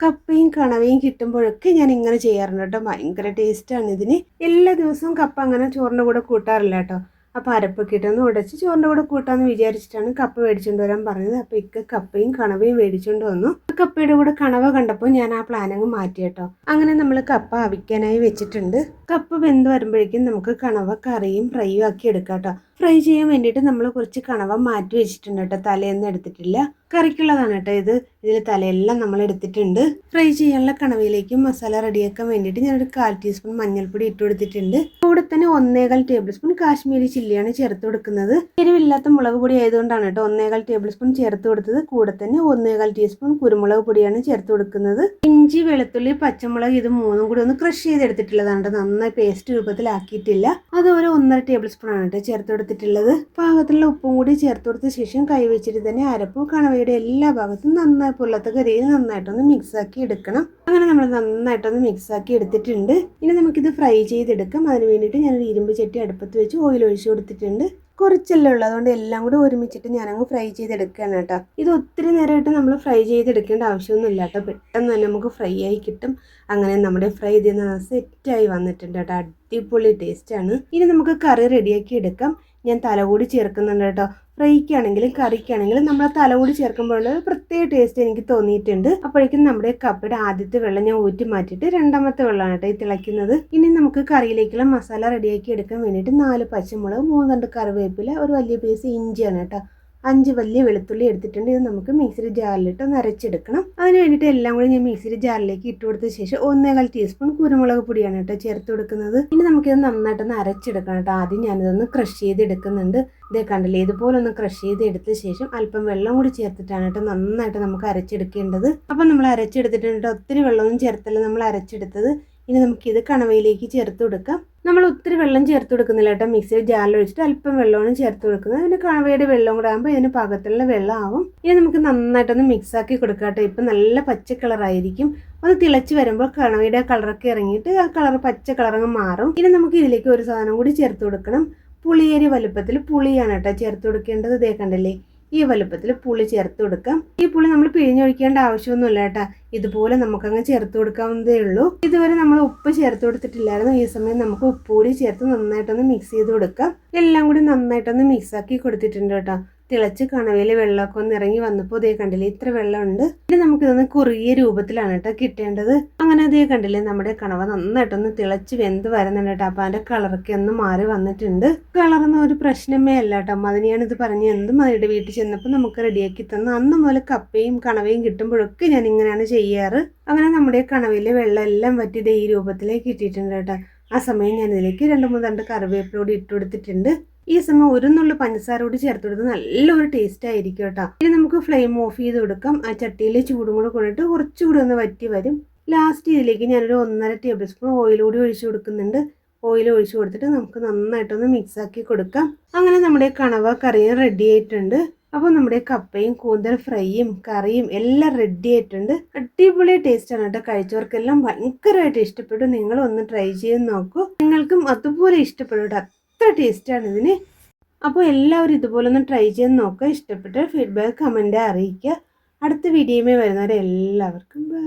കപ്പയും കണവയും കിട്ടുമ്പോഴൊക്കെ ഞാൻ ഇങ്ങനെ ചെയ്യാറുണ്ട് കേട്ടോ. ഭയങ്കര ടേസ്റ്റാണ് ഇതിന്. എല്ലാ ദിവസവും കപ്പ അങ്ങനെ ചോറിന്റെ കൂടെ കൂട്ടാറില്ല കേട്ടോ. അപ്പോൾ അരപ്പൊക്കെ ഇട്ടൊന്ന് ഉടച്ച് ചോറിന്റെ കൂടെ കൂട്ടാമെന്ന് വിചാരിച്ചിട്ടാണ് കപ്പ മേടിച്ചുകൊണ്ട് വരാൻ പറഞ്ഞത്. അപ്പോൾ ഇക്ക കപ്പയും കണവയും മേടിച്ചുകൊണ്ട് വന്നു. കപ്പയുടെ കൂടെ കണവ കണ്ടപ്പോൾ ഞാൻ ആ പ്ലാൻ അങ്ങ് മാറ്റി കേട്ടോ. അങ്ങനെ നമ്മൾ കപ്പ അവിക്കാനായി വെച്ചിട്ടുണ്ട്. കപ്പ വെന്ത് വരുമ്പോഴേക്കും നമുക്ക് കണവ കറിയും ഫ്രൈയും ആക്കി എടുക്കാം കേട്ടോ. ഫ്രൈ ചെയ്യാൻ വേണ്ടിയിട്ട് നമ്മൾ കുറച്ച് കണവ മാറ്റി വെച്ചിട്ടുണ്ട് കേട്ടോ. തലേന്ന് എടുത്തിട്ടില്ല. കറിക്കുള്ളതാണ് കേട്ടോ ഇത്. ഇതിൽ തലയെല്ലാം നമ്മൾ എടുത്തിട്ടുണ്ട്. ഫ്രൈ ചെയ്യാനുള്ള കണവയിലേക്ക് മസാല റെഡിയാക്കാൻ വേണ്ടിയിട്ട് ഞാനൊരു കാൽ ടീസ്പൂൺ മഞ്ഞൾപ്പൊടി ഇട്ട് കൊടുത്തിട്ടുണ്ട്. കൂടെ തന്നെ ഒന്നേകാൽ ടേബിൾ സ്പൂൺ കാശ്മീരി ചില്ലിയാണ് ചേർത്ത് കൊടുക്കുന്നത്. എരിവില്ലാത്ത മുളക് പൊടി ആയതുകൊണ്ടാണ് കേട്ടോ ഒന്നേകാൽ ടേബിൾ സ്പൂൺ ചേർത്ത് കൊടുത്തത്. കൂടെ തന്നെ ഒന്നേകാൽ ടീസ്പൂൺ കുരുമുളക് പൊടിയാണ് ചേർത്ത് കൊടുക്കുന്നത്. ഇഞ്ചി വെളുത്തുള്ളി പച്ചമുളക് ഇത് മൂന്നും കൂടി ഒന്ന് ക്രഷ് ചെയ്തെടുത്തിട്ടുള്ളതാണ് നന്നായി പേസ്റ്റ് രൂപത്തിലാക്കിയിട്ടില്ല. അത് ഒരു ഒന്നര ടേബിൾ സ്പൂൺ ആണ് കേട്ടോ ചേർത്ത് കൊടുത്തിട്ടുള്ളത്. പാകത്തിലുള്ള ഉപ്പും കൂടി ചേർത്ത് കൊടുത്ത ശേഷം കൈവച്ചിട്ട് തന്നെ അരപ്പും കണവയുടെ എല്ലാ ഭാഗത്തും നന്നായി പുള്ളത്തൊക്കെ കരി നന്നായിട്ടൊന്ന് മിക്സാക്കി എടുക്കണം. അങ്ങനെ നമ്മൾ നന്നായിട്ടൊന്ന് മിക്സാക്കി എടുത്തിട്ടുണ്ട്. ഇനി നമുക്കിത് ഫ്രൈ ചെയ്തെടുക്കാം. അതിന് വേണ്ടിയിട്ട് ഞാനൊരു ഇരുമ്പ് ചട്ടി അടുപ്പത്ത് വെച്ച് ഓയിൽ ഒഴിച്ചു കൊടുത്തിട്ടുണ്ട്. കുറച്ചല്ലേ ഉള്ളൂ. അതുകൊണ്ട് എല്ലാം കൂടി ഒരുമിച്ചിട്ട് ഞാനങ്ങ് ഫ്രൈ ചെയ്തെടുക്കുകയാണ് കേട്ടോ. ഇത് ഒത്തിരി നേരമായിട്ട് നമ്മൾ ഫ്രൈ ചെയ്തെടുക്കേണ്ട ആവശ്യമൊന്നുമില്ല കേട്ടോ. പെട്ടെന്ന് തന്നെ നമുക്ക് ഫ്രൈ ആയി കിട്ടും. അങ്ങനെ നമ്മുടെ ഫ്രൈ ചെയ്യുന്ന സെറ്റായി വന്നിട്ടുണ്ട് കേട്ടോ. അടിപൊളി ടേസ്റ്റാണ് ഇനി നമുക്ക് കറി റെഡിയാക്കി എടുക്കാം. ഞാൻ തലകൂടി ചേർക്കുന്നുണ്ട് കേട്ടോ. ഫ്രൈക്കാണെങ്കിലും കറിക്കാണെങ്കിലും നമ്മൾ തലകൂടി ചേർക്കുമ്പോഴുള്ള ഒരു പ്രത്യേക ടേസ്റ്റ് എനിക്ക് തോന്നിയിട്ടുണ്ട്. അപ്പോഴേക്കും നമ്മുടെ കപ്പയുടെ ആദ്യത്തെ വെള്ളം ഞാൻ ഊറ്റി മാറ്റിയിട്ട് രണ്ടാമത്തെ വെള്ളമാണ് കേട്ടോ ഈ തിളയ്ക്കുന്നത്. ഇനി നമുക്ക് കറിയിലേക്കുള്ള മസാല റെഡിയാക്കി എടുക്കാൻ വേണ്ടിയിട്ട് നാല് പച്ചമുളക് മൂന്ന് രണ്ട് കറിവേപ്പില ഒരു വലിയ പീസ് ഇഞ്ചിയാണ് കേട്ടോ. അഞ്ച് വലിയ വെളുത്തുള്ളി എടുത്തിട്ടുണ്ട്. ഇത് നമുക്ക് മിക്സിയുടെ ജാറിലിട്ട് ഒന്ന് അരച്ചെടുക്കണം. അതിന് വേണ്ടിയിട്ട് എല്ലാം കൂടി ഞാൻ മിക്സിയുടെ ജാറിലേക്ക് ഇട്ട് കൊടുത്ത ശേഷം ഒന്നേകാൽ ടീസ്പൂൺ കുരുമുളക് പൊടിയാണ് കേട്ടോ ചേർത്ത് കൊടുക്കുന്നത്. ഇനി നമുക്കിത് നന്നായിട്ടൊന്ന് അരച്ചെടുക്കണം കേട്ടോ. ആദ്യം ഞാനിതൊന്ന് ക്രഷ് ചെയ്തെടുക്കുന്നുണ്ട്. ഇതേ കണ്ടില്ലേ ഇതുപോലെ ഒന്ന് ക്രഷ് ചെയ്ത് എടുത്ത ശേഷം അല്പം വെള്ളം കൂടി ചേർത്തിട്ടാണ് കേട്ടോ നന്നായിട്ട് നമുക്ക് അരച്ചെടുക്കേണ്ടത്. അപ്പം നമ്മൾ അരച്ചെടുത്തിട്ടുണ്ട് ഒത്തിരി വെള്ളമൊന്നും ചേർത്തല്ല നമ്മൾ അരച്ചെടുത്തത്. ഇനി നമുക്കിത് കണവയിലേക്ക് ചേർത്ത് കൊടുക്കാം. നമ്മൾ ഒത്തിരി വെള്ളം ചേർത്ത് കൊടുക്കുന്നില്ല കേട്ടോ. മിക്സിയിൽ ജാറിൽ ഒഴിച്ചിട്ട് അല്പം വെള്ളമാണ് ചേർത്ത് കൊടുക്കുന്നത്. പിന്നെ കണവയുടെ വെള്ളം കൂടെ ആകുമ്പോൾ ഇതിന് പാകത്തിലുള്ള വെള്ളം ആവും ഇനി നമുക്ക് നന്നായിട്ടൊന്ന് മിക്സ് ആക്കി കൊടുക്കാം കേട്ടോ. ഇപ്പം നല്ല പച്ച കളറായിരിക്കും ഒന്ന് തിളച്ച് വരുമ്പോൾ കണവയുടെ കളറൊക്കെ ഇറങ്ങിയിട്ട് ആ കളർ പച്ച കളറങ്ങ് മാറും. ഇനി നമുക്ക് ഇതിലേക്ക് ഒരു സാധനം കൂടി ചേർത്ത് കൊടുക്കണം. പുളിയേരി വലുപ്പത്തിൽ പുളിയാണ് കേട്ടോ ചേർത്ത് കൊടുക്കേണ്ടത്. ഇതേ കണ്ടല്ലേ? ഈ വലുപ്പത്തിൽ പുളി ചേർത്ത് കൊടുക്കാം. ഈ പുളി നമ്മൾ പിഴിഞ്ഞൊഴിക്കേണ്ട ആവശ്യമൊന്നുമില്ല കേട്ടാ. ഇതുപോലെ നമുക്കങ്ങ് ചേർത്ത് കൊടുക്കാവുന്നതേ ഉള്ളൂ. ഇതുവരെ നമ്മൾ ഉപ്പ് ചേർത്ത് കൊടുത്തിട്ടില്ലായിരുന്നു. ഈ സമയം നമുക്ക് ഉപ്പ് കൂടി ചേർത്ത് നന്നായിട്ടൊന്ന് മിക്സ് ചെയ്ത് കൊടുക്കാം. എല്ലാം കൂടി നന്നായിട്ടൊന്ന് മിക്സ് ആക്കി കൊടുത്തിട്ടുണ്ട് കേട്ടോ. തിളച്ച് കണവയിൽ വെള്ളമൊക്കെ ഒന്ന് ഇറങ്ങി വന്നപ്പോൾ ഇതേ കണ്ടില്ലേ ഇത്ര വെള്ളമുണ്ട്. ഇനി നമുക്കിതൊന്ന് കുറുകിയ രൂപത്തിലാണ് കേട്ടോ കിട്ടേണ്ടത്. അങ്ങനെ അതേ കണ്ടില്ലേ നമ്മുടെ കണവ നന്നായിട്ടൊന്ന് തിളച്ച് വെന്ത് വരുന്നുണ്ട് കേട്ടോ. അപ്പൊ അതിന്റെ കളറൊക്കെ ഒന്ന് മാറി വന്നിട്ടുണ്ട്. കളറൊന്നും ഒരു പ്രശ്നമേ അല്ല കേട്ടോ. മതിനെയാണ് ഇത് പറഞ്ഞ് എന്തും മതിയുടെ വീട്ടിൽ ചെന്നപ്പോൾ നമുക്ക് റെഡിയാക്കി തന്ന. അന്ന് മുതൽ കപ്പയും കണവയും കിട്ടുമ്പോഴൊക്കെ ഞാൻ ഇങ്ങനെയാണ് ചെയ്യാറ്. അങ്ങനെ നമ്മുടെ കണവയിലെ വെള്ളം എല്ലാം ദേ ഈ രൂപത്തിലേക്ക് കിട്ടിയിട്ടുണ്ട് കേട്ടോ. ആ സമയം ഞാൻ ഇതിലേക്ക് രണ്ട് മൂന്ന് രണ്ട് കറിവേപ്പിലൂടെ ഇട്ട് കൊടുത്തിട്ടുണ്ട്. ഈ സമയം ഒരു നുള്ളു പഞ്ചസാര കൂടി ചേർത്ത് കൊടുത്ത് നല്ലൊരു ടേസ്റ്റ് ആയിരിക്കും കേട്ടോ. ഇനി നമുക്ക് ഫ്ലെയിം ഓഫ് ചെയ്ത് കൊടുക്കാം. ആ ചട്ടിയിൽ ചൂടും കൂടെ കൊണ്ടിട്ട് കുറച്ചുകൂടി ഒന്ന് വറ്റി വരും. ലാസ്റ്റ് ഇതിലേക്ക് ഞാനൊരു ഒന്നര ടേബിൾ സ്പൂൺ ഓയിൽ കൂടി ഒഴിച്ചു കൊടുക്കുന്നുണ്ട്. ഓയിൽ ഒഴിച്ചു കൊടുത്തിട്ട് നമുക്ക് നന്നായിട്ടൊന്ന് മിക്സ് ആക്കി കൊടുക്കാം. അങ്ങനെ നമ്മുടെ കണവ കറിയും റെഡി ആയിട്ടുണ്ട്. അപ്പോൾ നമ്മുടെ കപ്പയും കൂന്തൽ ഫ്രൈയും കറിയും എല്ലാം റെഡി ആയിട്ടുണ്ട്. അടിപൊളി ടേസ്റ്റാണ് കേട്ടോ. കഴിച്ചവർക്കെല്ലാം ഭയങ്കരമായിട്ട് ഇഷ്ടപ്പെട്ടു. നിങ്ങളൊന്ന് ട്രൈ ചെയ്ത് നോക്കൂ. നിങ്ങൾക്കും അതുപോലെ ഇഷ്ടപ്പെടും അത്ര ടേസ്റ്റാണ് ഇതിന്. അപ്പോൾ എല്ലാവരും ഇതുപോലെ ഒന്ന് ട്രൈ ചെയ്ത് നോക്കുക. ഇഷ്ടപ്പെട്ട ഫീഡ്ബാക്ക് കമന്റ് അറിയിക്കുക. അടുത്ത വീഡിയോയുമായി വരുന്നവരെ എല്ലാവർക്കും ബൈ